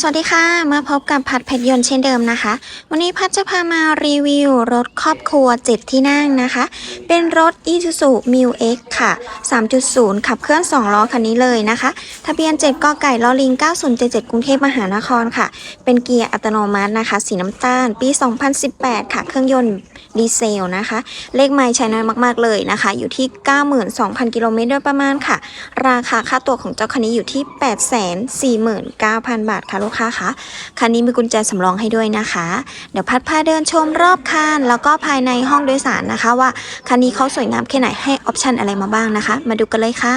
สวัสดีค่ะ มาพบกับพัดเพชรยนต์เช่นเดิมนะคะ วันนี้พัดจะพามารีวิวรถครอบครัว 7 ที่นั่งนะคะ เป็นรถ Isuzu m i X ค่ะ 3.0 ขับเคลื่อน 2 ล้อคันนี้เลยนะคะ ทะเบียน 7กไก่ลอลิง 9077 กรุงเทพมหานครค่ะ เป็นเกียร์อัตโนมัตินะคะ สีน้ำตาล ปี 2018 ค่ะ เครื่องยนต์ดีเซลนะคะ เลขไม่ใช้น้อยมาก ๆ เลยนะคะ อยู่ที่ 92,000 กิโลเมตรโดยประมาณค่ะ ราคาค่าตัวของเจ้าคันนี้อยู่ที่ 849,000 บาทค่ะลูกค้าคะคันนี้มีกุญแจสำรองให้ด้วยนะคะ เดี๋ยวพัดพาเดินชมรอบคันแล้วก็ภายในห้องโดยสารนะคะ ว่าคันนี้เขาสวยงามแค่ไหนให้ออปชันอะไรมาบ้างนะคะ มาดูกันเลยค่ะ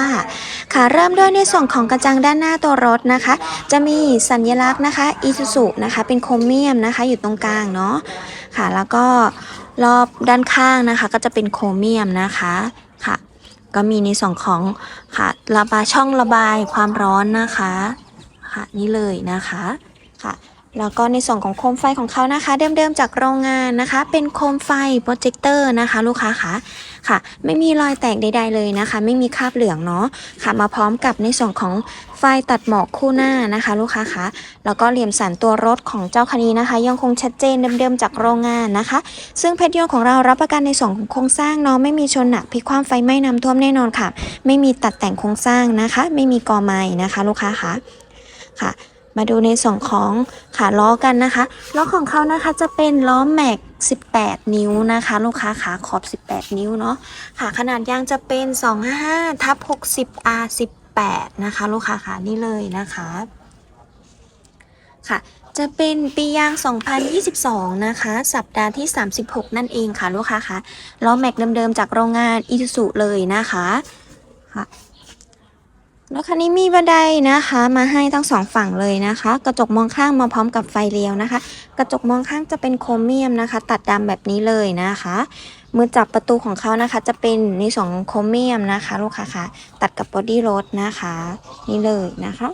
ค่ะเริ่มด้วยในส่วนของกระจังด้านหน้าตัวรถนะคะ จะมีสัญลักษณ์นะคะ Isuzu นะคะเป็นโครเมียมนะคะ อยู่ตรงกลางเนาะค่ะ แล้วก็รอบด้านข้างนะคะ ก็จะเป็นโครเมียมนะคะค่ะ ก็มีในส่วนของค่ะระบายช่องระบายความร้อนนะคะ ค่ะนี่เลยนะคะค่ะแล้วก็ในส่วนของโคมไฟของเขานะคะ เดิมๆจากโรงงานนะคะ เป็นโคมไฟโปรเจคเตอร์นะคะ ลูกค้าคะค่ะ ไม่มีรอยแตกใด ๆ เลยนะคะ ไม่มีคราบเหลืองเนาะค่ะ มาพร้อมกับในส่วนของไฟตัดหมอกคู่หน้านะคะ ลูกค้าคะแล้วก็เหลี่ยมสันตัวรถของเจ้าคันนี้นะคะ ยังคงชัดเจนเดิมๆจากโรงงานนะคะ ซึ่งเพชรยนต์ของเรารับประกันในส่วนของโครงสร้างเนาะไม่มีชนหนักพิกคว่ำไฟไหม้น้ำท่วมแน่นอนค่ะ ไม่มีตัดแต่งโครงสร้างนะคะ ไม่มีกอไม้นะคะ ลูกค้าคะ ค่ะ มาดูในส่วนของขาล้อกันนะคะ ล้อของเขานะคะจะเป็นล้อแม็ก 18 นิ้วนะคะ ลูกค้าขาขอบ 18 นิ้วเนาะค่ะขนาดยางจะเป็น 255ทับ60 R 18 นะคะ ลูกค้าขานี่เลยนะคะค่ะจะเป็นปียาง 2022 นะคะ สัปดาห์ที่ 36 นั่นเองค่ะ ลูกค้าคะล้อแม็กเดิมๆ จากโรงงานอิสุเลยนะคะค่ะ แล้วคันนี้มีบันไดนะคะ มาให้ทั้งสองฝั่งเลยนะคะ กระจกมองข้างมาพร้อมกับไฟเลี้ยวนะคะ กระจกมองข้างจะเป็นโครเมียมนะคะ ตัดดำแบบนี้เลยนะคะ มือจับประตูของเขานะคะ จะเป็นในสองโครเมียมนะคะ ลูกค้าคะตัดกับบอดี้รถนะคะ นี่เลยนะคะ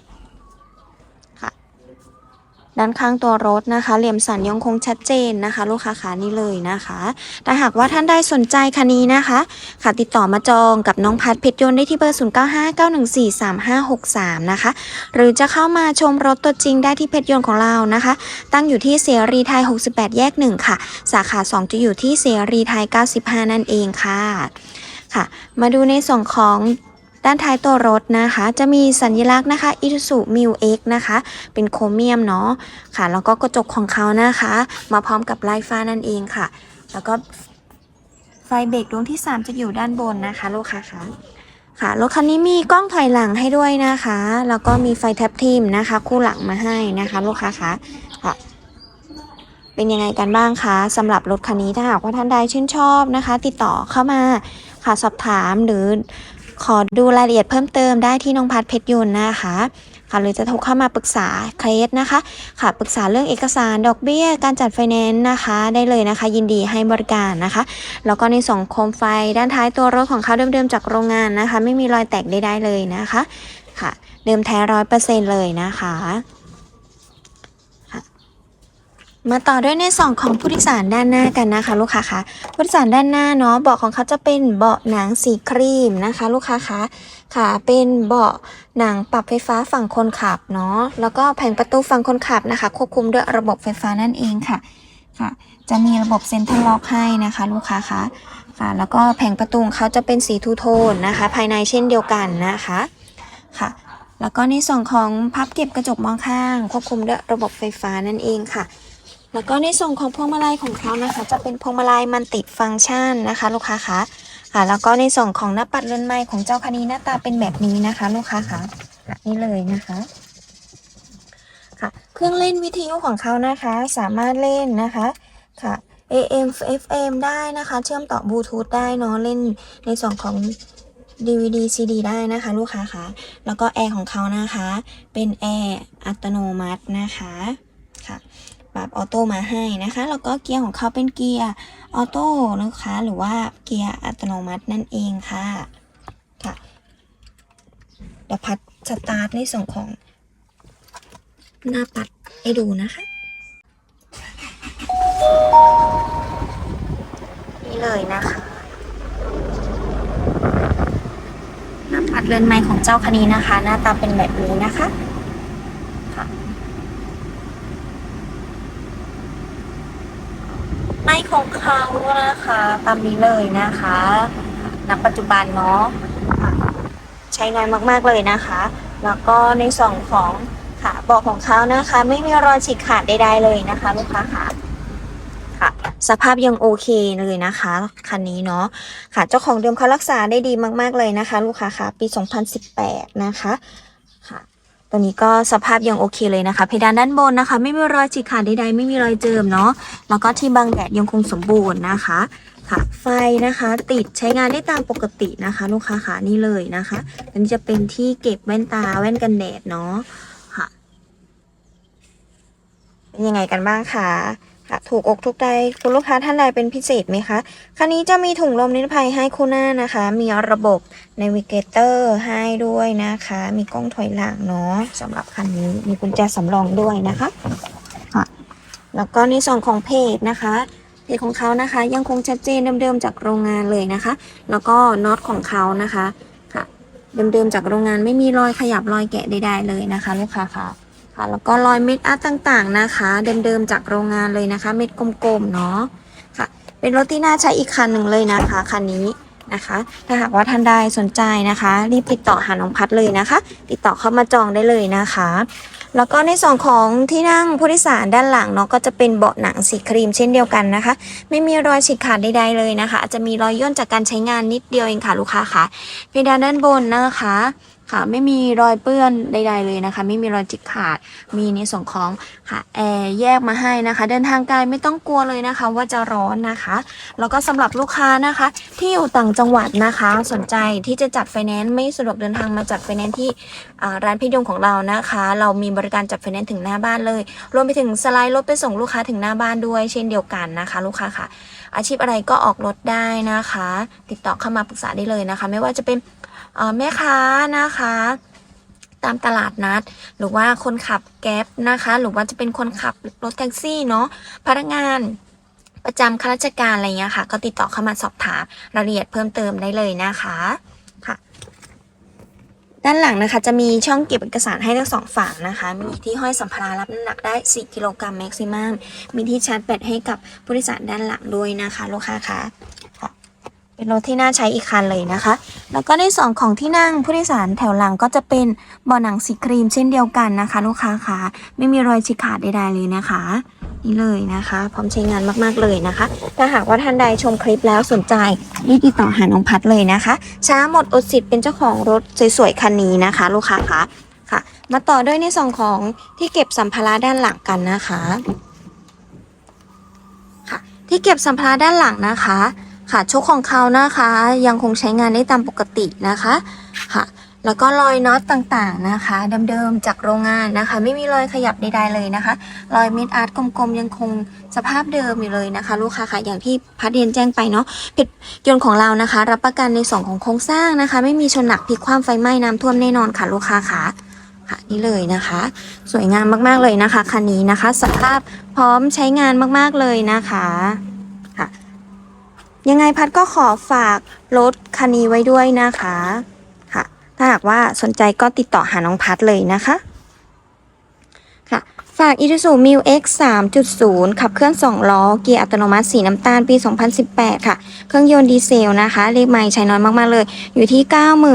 ด้านข้างตัวรถนะคะ เหลี่ยมสันยังคงชัดเจนนะคะ ลูกค้าขานี่เลยนะคะแต่หากว่าท่านใดสนใจคันนี้นะคะ ค่ะติดต่อมาจองกับน้องพัดเพชรยนต์ได้ที่เบอร์ 0959143563 นะคะ หรือจะเข้ามาชมรถตัวจริงได้ที่เพชรยนต์ของเรานะคะ ตั้งอยู่ที่เสรีไทย 68 แยก 1 ค่ะ สาขา 2 จะอยู่ที่เสรีไทย 95 นั่นเองค่ะค่ะ มาดูในส่วนของ ด้านท้ายตัวรถนะคะ จะมีสัญลักษณ์นะคะ Isuzu m i X นะคะ เป็นโครเมียมเนาะค่ะ แล้วก็กระจกของเขานะคะ มาพร้อมกับไลฟ้านั่นเองค่ะ แล้วก็ไฟเบรกดวงที่ 3 จะอยู่ด้านบนนะคะลูกค้าคะค่ะรถคันนี้มีกล้องถอยหลังให้ด้วยนะคะ แล้วก็มีไฟแท็บทิมนะคะ คู่หลังมาให้นะคะลูกค้าคะค่ะ เป็นยังไงกันบ้างคะสำหรับรถคันนี้ถ้าหากว่าท่านใดชื่นชอบนะคะ ติดต่อเข้ามาค่ะสอบถามหรือ ขอดูรายละเอียดเพิ่มเติมได้ที่น้องพัดเพชรยนต์นะคะค่ะหรือจะโทรเข้ามาปรึกษาเคสนะคะค่ะปรึกษาเรื่องเอกสารดอกเบี้ย การจัดไฟแนนซ์นะคะ ได้เลยนะคะ ยินดีให้บริการนะคะ แล้วก็ในส่องโคมไฟด้านท้ายตัวรถของเขาเดิมๆจากโรงงานนะคะ ไม่มีรอยแตกใดๆเลยนะคะค่ะ เดิมแท้ร้อยเปอร์เซ็นต์เลยนะคะ มาต่อด้วยในส่องของผู้โดยสารด้านหน้ากันนะคะ ลูกค้าคะผู้โดยสารด้านหน้าเนาะเบาะของเขาจะเป็นเบาะหนังสีครีมนะคะ ลูกค้าคะค่ะเป็นเบาะหนังปรับไฟฟ้าฝั่งคนขับเนาะแล้วก็แผงประตูฝั่งคนขับนะคะ ควบคุมด้วยระบบไฟฟ้านั่นเองค่ะค่ะ จะมีระบบเซ็นทรัลล็อกให้นะคะ ลูกค้าคะค่ะ แล้วก็แผงประตูเขาจะเป็นสีทูโทนนะคะ ภายในเช่นเดียวกันนะคะค่ะแล้วก็ในส่วนของพับเก็บกระจกมองข้าง ควบคุมด้วยระบบไฟฟ้านั่นเองค่ะ แล้วก็ในส่วนของพวงมาลัยของเขานะคะ จะเป็นพวงมาลัยมันติดฟังก์ชันนะคะ ลูกค้าคะค่ะแล้วก็ในส่วนของหน้าปัดเรือนไม้ของเจ้าคันนี้หน้าตาเป็นแบบนี้นะคะ ลูกค้าคะนี่เลยนะคะค่ะ เครื่องเล่นวิทยุของเขานะคะ สามารถเล่นนะคะค่ะ AM FM ได้นะคะ เชื่อมต่อบลูทูธได้เนาะเล่นในส่วนของ DVD CD ได้นะคะ ลูกค้าคะแล้วก็แอร์ของเขานะคะ เป็นแอร์อัตโนมัตินะคะค่ะ ปรับออโต้มาให้นะคะ แล้วก็เกียร์ของเขาเป็นเกียร์ออโต้นะคะ หรือว่าเกียร์อัตโนมัตินั่นเองค่ะค่ะเดี๋ยวพัดสตาร์ทในส่วนของหน้าปัดให้ดูนะคะ นี่เลยนะคะหน้าปัดเรือนไม้ของเจ้าคันนี้นะคะ หน้าตาเป็นแบบนี้นะคะค่ะ ไม่ข องเขานะคะตามนี้เลยนะคะณปัจจุบันเนาะค่ะใช้งานมากๆเลยนะคะ แล้วก็ในส่วนของค่ะบอกของเขานะคะ ไม่มีรอยฉีกขาดใดๆเลยนะคะลูกค้าค่ะค่ะ สภาพยังโอเคเลยนะคะคันนี้เนาะค่ะเจ้าของเดิมเขารักษาได้ดีมากๆเลยนะคะ ลูกค้าค่ะปี 2018 นะคะคะ ตัวนี้ก็สภาพยังโอเคเลยนะคะ เพดานด้านบนนะคะ ไม่มีรอยฉีกขาดใดๆไม่มีรอยเจิมเนาะแล้วก็ที่บังแดดยังคงสมบูรณ์นะคะค่ะไฟนะคะติดใช้งานได้ตามปกตินะคะ ลูกค้าขานี่เลยนะคะอันนี้จะเป็นที่เก็บแว่นตาแว่นกันแดดเนาะค่ะเป็นยังไงกันบ้างคะ ค่ะถูกอกถูกใจคุณลูกค้าท่านใดเป็นพิเศษไหมคะคันนี้จะมีถุงลมนิรภัยให้คู่หน้านะคะ มีระบบน a วิเกเตอร์ให้ด้วยนะคะ มีกล้องถอยหลังเนาะสำหรับคันนี้มีกุญแจสำรองด้วยนะคะค่ะแล้วก็ในส่วนของเพจนะคะเพจของเขานะคะ ยังคงชัดเจนเดิมๆจากโรงงานเลยนะคะ แล้วก็น็อตของเขานะคะค่ะเดิมๆจากโรงงานไม่มีรอยขยับรอยแกะใดๆเลยนะคะ ลูกค้าค่ะ ค่ะแล้วก็รอยเม็ดอาร์ตต่างๆนะคะ เดิมๆจากโรงงานเลยนะคะ เม็ดกลมๆเนาะค่ะ เป็นรถที่น่าใช้อีกคันหนึ่งเลยนะคะคันนี้นะคะ ถ้าหากว่าท่านใดสนใจนะคะ รีบติดต่อหาน้องพัดเลยนะคะ ติดต่อเข้ามาจองได้เลยนะคะ แล้วก็ในส่วนของที่นั่งผู้โดยสารด้านหลังเนาะก็จะเป็นเบาะหนังสีครีมเช่นเดียวกันนะคะ ไม่มีรอยฉีกขาดใดๆเลยนะคะ อาจจะมีรอยย่นจากการใช้งานนิดเดียวเองค่ะลูกค้าค่ะเพดานด้านบนนะคะ ค่ะ ไม่มีรอยเปื้อนใด ๆเลยนะคะ ไม่มีรอยจิกขาด มีในส่วนของค่ะแอร์แยกมาให้นะคะ เดินทางไกลไม่ต้องกลัวเลยนะคะ ว่าจะร้อนนะคะ แล้วก็สำหรับลูกค้านะคะ ที่อยู่ต่างจังหวัดนะคะ สนใจที่จะจัดไฟแนนซ์ไม่สะดวกเดินทางมาจัดไฟแนนซ์ที่ร้านพี่ยงของเรานะคะ เรามีบริการจัดไฟแนนซ์ถึงหน้าบ้านเลย รวมไปถึงสไลด์รถไปส่งลูกค้าถึงหน้าบ้านด้วย เช่นเดียวกันนะคะ ลูกค้าค่ะ อาชีพอะไรก็ออกรถได้นะคะ ติดต่อเข้ามาปรึกษาได้เลยนะคะ ไม่ว่าจะเป็น แม่ค้านะคะ ตามตลาดนัด หรือว่าคนขับแก๊ปนะคะ หรือว่าจะเป็นคนขับรถแท็กซี่เนาะพนักงานประจำข้าราชการอะไรเงี้ยค่ะ ก็ติดต่อเข้ามาสอบถามรายละเอียดเพิ่มเติมได้เลยนะคะค่ะ ด้านหลังนะคะ จะมีช่องเก็บเอกสารให้ทั้งสองฝั่งนะคะ มีที่ห้อยสัมภาระรับน้ำหนักได้ 4 กิโลกรัมแม็กซิมัมมีที่ชาร์จแบตให้กับผู้โดยสารด้านหลังด้วยนะคะ ลูกค้าคะค่ะ เป็นรถที่น่าใช้อีกคันเลยนะคะ แล้วก็ในส่วนของที่นั่งผู้โดยสารแถวหลังก็จะเป็นเบาะหนังสีครีมเช่นเดียวกันนะคะ ลูกค้าคะไม่มีรอยฉีกขาดใดๆเลยนะคะ นี่เลยนะคะ พร้อมใช้งานมากๆเลยนะคะ ถ้าหากว่าท่านใดชมคลิปแล้วสนใจรีบติดต่อหาน้องพัดเลยนะคะ ช้าหมดอดสิทธิ์เป็นเจ้าของรถสวยๆคันนี้นะคะ ลูกค้าคะค่ะ มาต่อด้วยในส่วนของที่เก็บสัมภาระด้านหลังกันนะคะ ค่ะ ที่เก็บสัมภาระด้านหลังนะคะ ค่ะโชคของเขานะคะ ยังคงใช้งานได้ตามปกตินะคะค่ะแล้วก็รอยน็อตต่างๆนะคะเดิมๆจากโรงงานนะคะ ไม่มีรอยขยับใดๆเลยนะคะ รอยเม็ดอาร์ตกลมๆ ยังคงสภาพเดิมอยู่เลยนะคะ ลูกค้าค่ะอย่างที่พัดเรียนแจ้งไปเนาะเพชรยนต์ของเรานะคะ รับประกันในส่วนของโครงสร้างนะคะ ไม่มีชนหนักพลิกคว่ำไฟไหม้น้ำท่วมแน่นอนค่ะลูกค้าค่ะค่ะนี่เลยนะคะ สวยงามมากๆเลยนะคะคันนี้นะคะ สภาพพร้อมใช้งานมากๆเลยนะคะ ยังไงพัดก็ขอฝากรถคันนี้ไว้ด้วยนะคะค่ะ ถ้าหากว่าสนใจก็ติดต่อหาน้องพัดเลยนะคะค่ะ ฝาก Isuzu m i l X 3.0 ขับเคลื่อน 2 ล้อ เกียร์อัตโนมัติสีน้ำตาลปี 2018 ค่ะ เครื่องยนต์ดีเซลนะคะ เลขไมล์ใช้น้อยมาก ๆ เลย อยู่ที่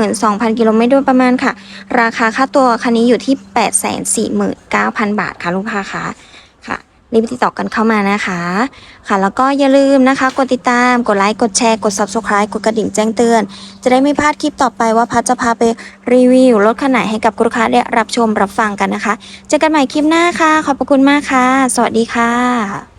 92,000 กิโลเมตรโดยประมาณค่ะ ราคาค่าตัวคันนี้อยู่ที่ 849,000 บาทค่ะลูกค้าค่ะ รีบติดต่อกันเข้ามานะคะ ค่ะแล้วก็อย่าลืมนะคะ กดติดตาม กดไลค์ กดแชร์ กด subscribe กดกระดิ่งแจ้งเตือน จะได้ไม่พลาดคลิปต่อไปว่าพัดจะพาไปรีวิวรถคันไหนให้กับลูกค้าได้รับชมรับฟังกันนะคะ เจอกันใหม่คลิปหน้าค่ะ ขอบพระคุณมากค่ะ สวัสดีค่ะ